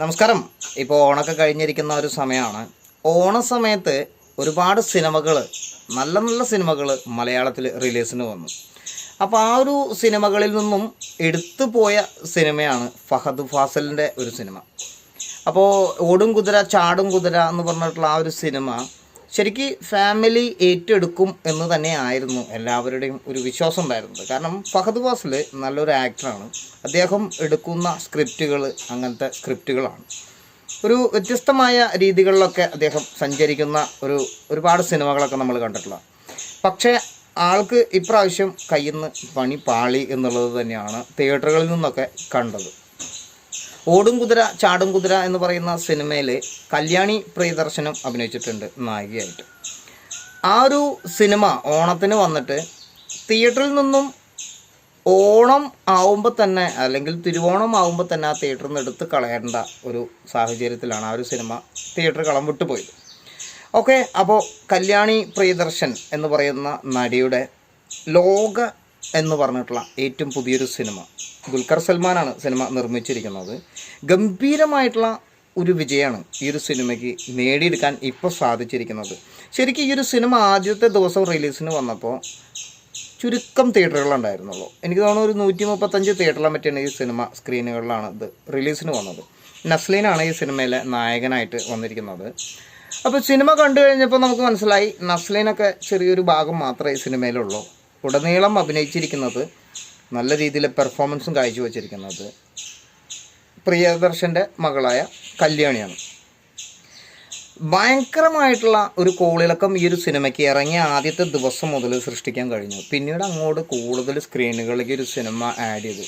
നമസ്കാരം. ഇപ്പോൾ ഓണമൊക്കെ കഴിഞ്ഞിരിക്കുന്ന ഒരു സമയമാണ്. ഓണ സമയത്ത് ഒരുപാട് സിനിമകൾ നല്ല നല്ല സിനിമകൾ മലയാളത്തിൽ റിലീസിന് വന്നു. അപ്പോൾ ആ ഒരു സിനിമകളിൽ നിന്നും എടുത്തു പോയ സിനിമയാണ് ഫഹദ് ഫാസലിന്റെ ഒരു സിനിമ. അപ്പോൾ ഓടും കുതിര ചാടും കുതിര എന്ന് പറഞ്ഞിട്ടുള്ള ആ ഒരു സിനിമ ശരിക്ക് ഫാമിലി ഏറ്റെടുക്കും എന്ന് തന്നെയായിരുന്നു എല്ലാവരുടെയും ഒരു വിശ്വാസം ഉണ്ടായിരുന്നത്. കാരണം ഫഹദ് ഫാസിൽ നല്ലൊരു ആക്ടറാണ് അദ്ദേഹം എടുക്കുന്ന സ്ക്രിപ്റ്റുകൾ അങ്ങനത്തെ സ്ക്രിപ്റ്റുകളാണ് ഒരു വ്യത്യസ്തമായ രീതികളിലൊക്കെ അദ്ദേഹം സഞ്ചരിക്കുന്ന ഒരു ഒരുപാട് സിനിമകളൊക്കെ നമ്മൾ കണ്ടിട്ടുള്ള. പക്ഷേ ആൾക്ക് ഇപ്രാവശ്യം കയ്യിൽ നിന്ന് പണി പാളി എന്നുള്ളത് തന്നെയാണ് തിയേറ്ററുകളിൽ നിന്നൊക്കെ കണ്ടത്. ഓടും കുതിര ചാടും കുതിര എന്ന് പറയുന്ന സിനിമയിൽ കല്യാണി പ്രിയദർശനം അഭിനയിച്ചിട്ടുണ്ട് നായികയായിട്ട്. ആ ഒരു സിനിമ ഓണത്തിന് വന്നിട്ട് തിയേറ്ററിൽ നിന്നും ഓണം ആവുമ്പോൾ തന്നെ അല്ലെങ്കിൽ തിരുവോണം ആവുമ്പോൾ തന്നെ ആ തിയേറ്ററിൽ നിന്ന് എടുത്ത് കളയേണ്ട ഒരു സാഹചര്യത്തിലാണ് ആ ഒരു സിനിമ തിയേറ്റർ കളം വിട്ടുപോയത്. ഓക്കെ അപ്പോൾ കല്യാണി പ്രിയദർശൻ എന്ന് പറയുന്ന നടിയുടെ ലോക എന്ന് പറഞ്ഞിട്ടുള്ള ഏറ്റവും പുതിയൊരു സിനിമ. ദുൽഖർ സൽമാനാണ് സിനിമ നിർമ്മിച്ചിരിക്കുന്നത്. ഗംഭീരമായിട്ടുള്ള ഒരു വിജയമാണ് ഈ ഒരു സിനിമയ്ക്ക് നേടിയെടുക്കാൻ ഇപ്പോൾ സാധിച്ചിരിക്കുന്നത്. ശരിക്കും ഈ ഒരു സിനിമ ആദ്യത്തെ ദിവസം റിലീസിന് വന്നപ്പോൾ ചുരുക്കം തിയേറ്ററുകളുണ്ടായിരുന്നുള്ളൂ എനിക്ക് തോന്നുന്നു ഒരു നൂറ്റി മുപ്പത്തഞ്ച് തിയേറ്ററിലെ മറ്റാണ് ഈ സിനിമ സ്ക്രീനുകളിലാണ് ഇത് റിലീസിന് വന്നത്. നസ്ലീനാണ് ഈ സിനിമയിലെ നായകനായിട്ട് വന്നിരിക്കുന്നത്. അപ്പോൾ സിനിമ കണ്ടു കഴിഞ്ഞപ്പോൾ നമുക്ക് മനസ്സിലായി നസ്ലീനൊക്കെ ചെറിയൊരു ഭാഗം മാത്രമേ ഈ സിനിമയിലുള്ളൂ. ഉടനീളം അഭിനയിച്ചിരിക്കുന്നത് നല്ല രീതിയിലെ പെർഫോമൻസും കാഴ്ചവെച്ചിരിക്കുന്നത് പ്രിയദർശന്റെ മകളായ കല്യാണിയാണ്. ഭയങ്കരമായിട്ടുള്ള ഒരു കോളിളക്കം ഈ ഒരു സിനിമയ്ക്ക് ഇറങ്ങിയ ആദ്യത്തെ ദിവസം മുതൽ സൃഷ്ടിക്കാൻ കഴിഞ്ഞു. പിന്നീട് അങ്ങോട്ട് കൂടുതൽ സ്ക്രീനുകളിലേക്ക് ഒരു സിനിമ ആഡ് ചെയ്തു.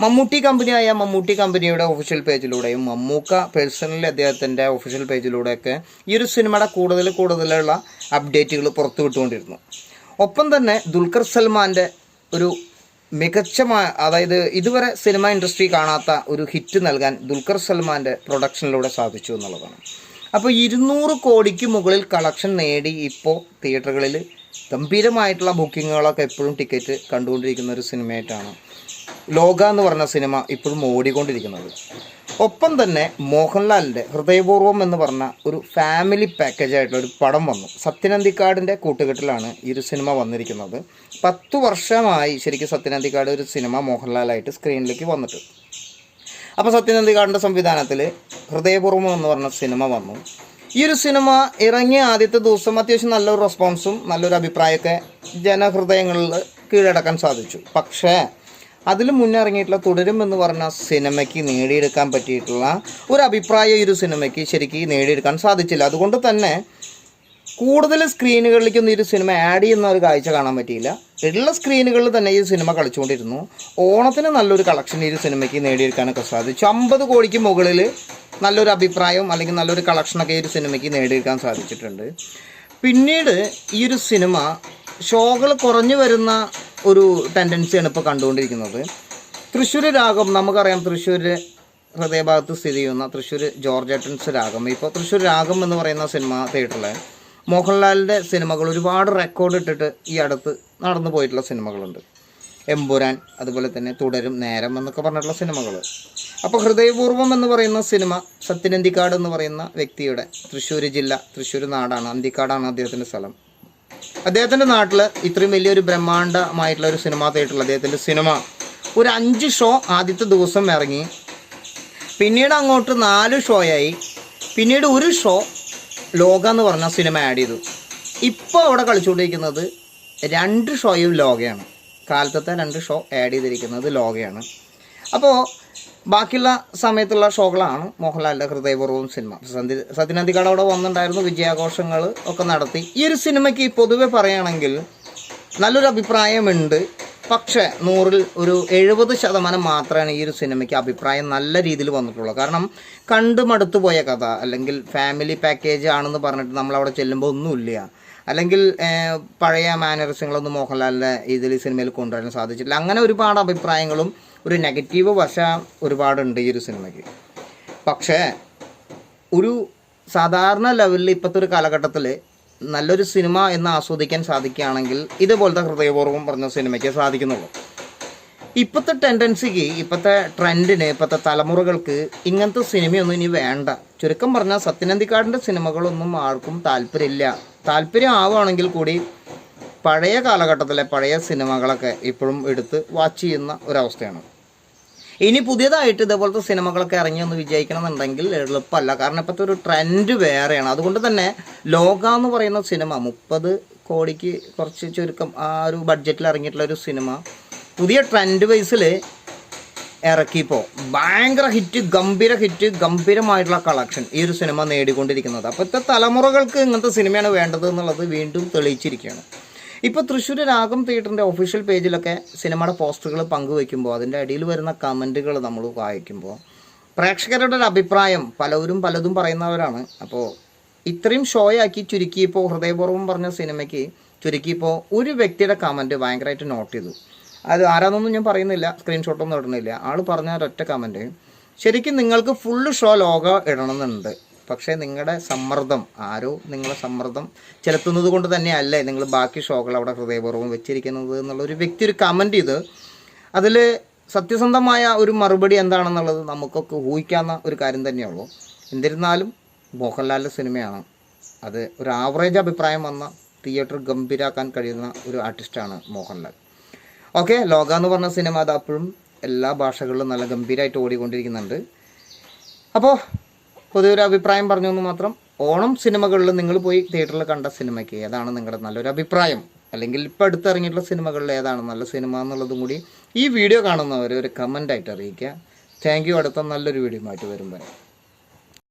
മമ്മൂട്ടി കമ്പനിയായ മമ്മൂട്ടി കമ്പനിയുടെ ഒഫീഷ്യൽ പേജിലൂടെയും മമ്മൂക്ക പേഴ്സണലി അദ്ദേഹത്തിന്റെ ഒഫീഷ്യൽ പേജിലൂടെയൊക്കെ ഈ ഒരു സിനിമയുടെ കൂടുതൽ കൂടുതലുള്ള അപ്ഡേറ്റുകൾ പുറത്തു വിട്ടുകൊണ്ടിരുന്നു ഒപ്പം തന്നെ ദുൽഖർ സൽമാന്റെ ഒരു മികച്ച അതായത് ഇതുവരെ സിനിമ ഇൻഡസ്ട്രി കാണാത്ത ഒരു ഹിറ്റ് നൽകാൻ ദുൽഖർ സൽമാന്റെ പ്രൊഡക്ഷനിലൂടെ സാധിച്ചു എന്നുള്ളതാണ്. അപ്പോൾ ഇരുന്നൂറ് കോടിക്ക് മുകളിൽ കളക്ഷൻ നേടി ഇപ്പോൾ തിയേറ്ററുകളിൽ ഗംഭീരമായിട്ടുള്ള ബുക്കിങ്ങുകളൊക്കെ എപ്പോഴും ടിക്കറ്റ് കണ്ടുകൊണ്ടിരിക്കുന്ന ഒരു സിനിമയായിട്ടാണ് ലോക എന്ന് പറഞ്ഞ സിനിമ ഇപ്പോഴും ഓടിക്കൊണ്ടിരിക്കുന്നത്. ഒപ്പം തന്നെ മോഹൻലാലിന്റെ ഹൃദയപൂർവം എന്ന് പറഞ്ഞ ഒരു ഫാമിലി പാക്കേജ് ആയിട്ടുള്ള ഒരു പടം വന്നു. സത്യനന്ദിക്കാടിന്റെ കൂട്ടുകെട്ടിലാണ് ഈ ഒരു സിനിമ വന്നിരിക്കുന്നത്. പത്തു വർഷമായി ശരിക്കും സത്യനന്ദിക്കാട് ഒരു സിനിമ മോഹൻലാലായിട്ട് സ്ക്രീനിലേക്ക് വന്നിട്ട്. അപ്പോൾ സത്യനന്ദിക്കാടിന്റെ സംവിധാനത്തിൽ ഹൃദയപൂർവം എന്ന് പറഞ്ഞ സിനിമ വന്നു. ഈ ഒരു സിനിമ ഇറങ്ങിയ ആദ്യത്തെ ദിവസം അത്യാവശ്യം നല്ലൊരു റെസ്പോൺസും നല്ലൊരു അഭിപ്രായമൊക്കെ ജനഹൃദയങ്ങളിൽ കീഴടക്കാൻ സാധിച്ചു. പക്ഷേ അതിൽ മുന്നിറങ്ങിയിട്ടുള്ള തുടരും എന്ന് പറഞ്ഞ സിനിമയ്ക്ക് നേടിയെടുക്കാൻ പറ്റിയിട്ടുള്ള ഒരു അഭിപ്രായം ഈ ഒരു സിനിമയ്ക്ക് ശരിക്കും നേടിയെടുക്കാൻ സാധിച്ചില്ല. അതുകൊണ്ട് തന്നെ കൂടുതൽ സ്ക്രീനുകളിലേക്കൊന്നും ഈ ഒരു സിനിമ ആഡ് ചെയ്യുന്ന ഒരു കാഴ്ച കാണാൻ പറ്റിയില്ല. ഉള്ള സ്ക്രീനുകളിൽ തന്നെ ഈ സിനിമ കളിച്ചുകൊണ്ടിരുന്നു. ഓണത്തിന് നല്ലൊരു കളക്ഷൻ ഈ ഒരു സിനിമയ്ക്ക് നേടിയെടുക്കാനൊക്കെ സാധിച്ചു. അമ്പത് കോടിക്ക് മുകളിൽ നല്ലൊരു അഭിപ്രായം അല്ലെങ്കിൽ നല്ലൊരു കളക്ഷനൊക്കെ ഈ ഒരു സിനിമയ്ക്ക് നേടിയെടുക്കാൻ സാധിച്ചിട്ടുണ്ട്. പിന്നീട് ഈ ഒരു സിനിമ ഷോകൾ കുറഞ്ഞു വരുന്ന ഒരു ടെൻഡൻസിയാണ് ഇപ്പോൾ കണ്ടുകൊണ്ടിരിക്കുന്നത്. തൃശ്ശൂർ രാഗം നമുക്കറിയാം തൃശ്ശൂർ ഹൃദയഭാഗത്ത് സ്ഥിതി ചെയ്യുന്ന തൃശ്ശൂർ ജോർജ് രാഗം. ഇപ്പോൾ തൃശ്ശൂർ രാഗം എന്ന് പറയുന്ന സിനിമ തിയേറ്ററിൽ മോഹൻലാലിന്റെ സിനിമകൾ ഒരുപാട് റെക്കോർഡ് ഇട്ടിട്ട് ഈ അടുത്ത് നടന്നു പോയിട്ടുള്ള സിനിമകളുണ്ട്. എമ്പുരാൻ അതുപോലെ തന്നെ തുടരും നേരം എന്നൊക്കെ പറഞ്ഞിട്ടുള്ള സിനിമകൾ. അപ്പോൾ ഹൃദയപൂർവം എന്ന് പറയുന്ന സിനിമ സത്യനന്തിക്കാട് എന്ന് പറയുന്ന വ്യക്തിയുടെ തൃശ്ശൂർ ജില്ല തൃശ്ശൂർ നാടാണ് അന്തിക്കാടാണ് അദ്ദേഹത്തിന്റെ സ്ഥലം. അദ്ദേഹത്തിന്റെ നാട്ടിൽ ഇത്രയും വലിയൊരു ബ്രഹ്മാണ്ഡമായിട്ടുള്ള ഒരു സിനിമ തിയേറ്ററിൽ അദ്ദേഹത്തിന്റെ സിനിമ. ഒരു അഞ്ച് ഷോ ആദ്യത്തെ ദിവസം ഇറങ്ങി. പിന്നീട് അങ്ങോട്ട് നാല് ഷോയായി പിന്നീട് ഒരു ഷോ ലോക എന്ന് പറഞ്ഞ സിനിമ ആഡ് ചെയ്തു. ഇപ്പോൾ അവിടെ കളിച്ചുകൊണ്ടിരിക്കുന്നത് രണ്ട് ഷോയും ലോകയാണ്. കാലത്തത്തെ രണ്ട് ഷോ ആഡ് ചെയ്തിരിക്കുന്നത് ലോകയാണ്. അപ്പോൾ ബാക്കിയുള്ള സമയത്തുള്ള ഷോകളാണ് മോഹൻലാലിന്റെ ഹൃദയപൂർവം സിനിമ. സത്യനന്ദിക്കാട് അവിടെ വന്നിട്ടുണ്ടായിരുന്നു വിജയാഘോഷങ്ങൾ ഒക്കെ നടത്തി. ഈ ഒരു സിനിമയ്ക്ക് പൊതുവെ പറയുകയാണെങ്കിൽ നല്ലൊരു അഭിപ്രായമുണ്ട്. പക്ഷേ നൂറിൽ ഒരു എഴുപത് ശതമാനം മാത്രമാണ് ഈ ഒരു സിനിമയ്ക്ക് അഭിപ്രായം നല്ല രീതിയിൽ വന്നിട്ടുള്ളൂ കാരണം കണ്ടു മടുത്തു പോയ കഥ അല്ലെങ്കിൽ ഫാമിലി പാക്കേജ് ആണെന്ന് പറഞ്ഞിട്ട് നമ്മൾ അവിടെ ചെല്ലുമ്പോൾ ഒന്നുമില്ല. അല്ലെങ്കിൽ പഴയ മാനറിസങ്ങളൊന്നും മോഹൻലാലിന്റെ ഇതിൽ സിനിമയിൽ കൊണ്ടുവരാൻ സാധിച്ചിട്ടില്ല. അങ്ങനെ ഒരുപാട് അഭിപ്രായങ്ങളും ഒരു നെഗറ്റീവ് വശ ഒരുപാടുണ്ട് ഈ ഒരു സിനിമയ്ക്ക്. പക്ഷേ ഒരു സാധാരണ ലെവലിൽ ഇപ്പോഴത്തെ ഒരു കാലഘട്ടത്തിൽ നല്ലൊരു സിനിമ എന്ന് ആസ്വദിക്കാൻ സാധിക്കുകയാണെങ്കിൽ ഇതുപോലത്തെ ഹൃദയപൂർവം പറഞ്ഞ സിനിമയ്ക്ക് സാധിക്കുന്നുള്ളൂ. ഇപ്പോഴത്തെ ടെൻഡൻസിക്ക് ഇപ്പോഴത്തെ ട്രെൻഡിന് ഇപ്പോഴത്തെ തലമുറകൾക്ക് ഇങ്ങനത്തെ സിനിമയൊന്നും ഇനി വേണ്ട. ചുരുക്കം പറഞ്ഞാൽ സത്യനന്ദിക്കാടിന്റെ സിനിമകളൊന്നും ആർക്കും താല്പര്യമില്ല. താല്പര്യം ആവുകയാണെങ്കിൽ കൂടി പഴയ കാലഘട്ടത്തിലെ പഴയ സിനിമകളൊക്കെ ഇപ്പോഴും എടുത്ത് വാച്ച് ചെയ്യുന്ന ഒരവസ്ഥയാണ്. ഇനി പുതിയതായിട്ട് ഇതേപോലത്തെ സിനിമകളൊക്കെ ഇറങ്ങി ഒന്ന് വിജയിക്കണമെന്നുണ്ടെങ്കിൽ എളുപ്പമല്ല. കാരണം ഇപ്പോഴത്തെ ഒരു ട്രെൻഡ് വേറെയാണ്. അതുകൊണ്ട് തന്നെ ലോക എന്ന് പറയുന്ന സിനിമ മുപ്പത് കോടിക്ക് കുറച്ച് ചുരുക്കം ആ ഒരു ബഡ്ജറ്റിൽ ഇറങ്ങിയിട്ടുള്ള ഒരു സിനിമ പുതിയ ട്രെൻഡ് വൈസിൽ ഇറക്കിയപ്പോൾ ഭയങ്കര ഹിറ്റ് ഗംഭീര ഹിറ്റ് ഗംഭീരമായിട്ടുള്ള കളക്ഷൻ ഈ ഒരു സിനിമ നേടിക്കൊണ്ടിരിക്കുന്നത്. അപ്പോഴത്തെ തലമുറകൾക്ക് ഇങ്ങനത്തെ സിനിമയാണ് വേണ്ടത് എന്നുള്ളത് വീണ്ടും തെളിയിച്ചിരിക്കുകയാണ്. ഇപ്പോൾ തൃശ്ശൂർ രാഗം തിയേറ്ററിന്റെ ഒഫീഷ്യൽ പേജിലൊക്കെ സിനിമയുടെ പോസ്റ്ററുകൾ പങ്കുവെക്കുമ്പോൾ അതിന്റെ അടിയിൽ വരുന്ന കമന്റുകൾ നമ്മൾ വായിക്കുമ്പോൾ പ്രേക്ഷകരുടെ ഒരു അഭിപ്രായം പലവരും പലതും പറയുന്നവരാണ്. അപ്പോൾ ഇത്രയും ഷോയാക്കി ചുരുക്കിയപ്പോൾ ഹൃദയപൂർവം പറഞ്ഞ സിനിമയ്ക്ക് ചുരുക്കിയപ്പോൾ ഒരു വ്യക്തിയുടെ കമന്റ് ഭയങ്കരമായിട്ട് നോട്ട് ചെയ്തു. അത് ആരാന്നൊന്നും ഞാൻ പറയുന്നില്ല സ്ക്രീൻഷോട്ടൊന്നും ഇടുന്നില്ല. ആൾ പറഞ്ഞ ഒരൊറ്റ കമന്റ് ശരിക്കും നിങ്ങൾക്ക് ഫുള്ള് ഷോ ലോക ഇടണമെന്നുണ്ട്. പക്ഷേ നിങ്ങളുടെ സമ്മർദ്ദം ആരോ നിങ്ങളെ സമ്മർദ്ദം ചെലുത്തുന്നത് കൊണ്ട് തന്നെയല്ലേ നിങ്ങൾ ബാക്കി ഷോകൾ അവിടെ ഹൃദയപൂർവം വെച്ചിരിക്കുന്നത് എന്നുള്ള ഒരു വ്യക്തി ഒരു കമന്റ് ചെയ്ത് അതിൽ സത്യസന്ധമായ ഒരു മറുപടി എന്താണെന്നുള്ളത് നമുക്കൊക്കെ ഊഹിക്കാവുന്ന ഒരു കാര്യം തന്നെയുള്ളൂ. എന്നിരുന്നാലും മോഹൻലാലിന്റെ സിനിമയാണ്. അത് ഒരു ആവറേജ് അഭിപ്രായം വന്ന തിയേറ്റർ ഗംഭീരാക്കാൻ കഴിയുന്ന ഒരു ആർട്ടിസ്റ്റാണ് മോഹൻലാൽ. ഓക്കെ ലോക എന്ന് പറഞ്ഞ സിനിമ അത് അപ്പോഴും എല്ലാ ഭാഷകളിലും നല്ല ഗംഭീരമായിട്ട് ഓടിക്കൊണ്ടിരിക്കുന്നുണ്ട്. അപ്പോൾ പൊതുവെ ഒരു അഭിപ്രായം പറഞ്ഞു എന്ന് മാത്രം ഓണം സിനിമകളിൽ നിങ്ങൾ പോയി തിയേറ്ററിൽ കണ്ട സിനിമയ്ക്ക് ഏതാണ് നിങ്ങളുടെ നല്ലൊരു അഭിപ്രായം? അല്ലെങ്കിൽ ഇപ്പോൾ അടുത്തിറങ്ങിയിട്ടുള്ള സിനിമകളിൽ ഏതാണ് നല്ല സിനിമ എന്നുള്ളതും കൂടി ഈ വീഡിയോ കാണുന്നവർ ഒരു കമന്റായിട്ട് അറിയിക്കുക. താങ്ക് യു അടുത്ത നല്ലൊരു വീഡിയോ ആയിട്ട് വരും വരെ.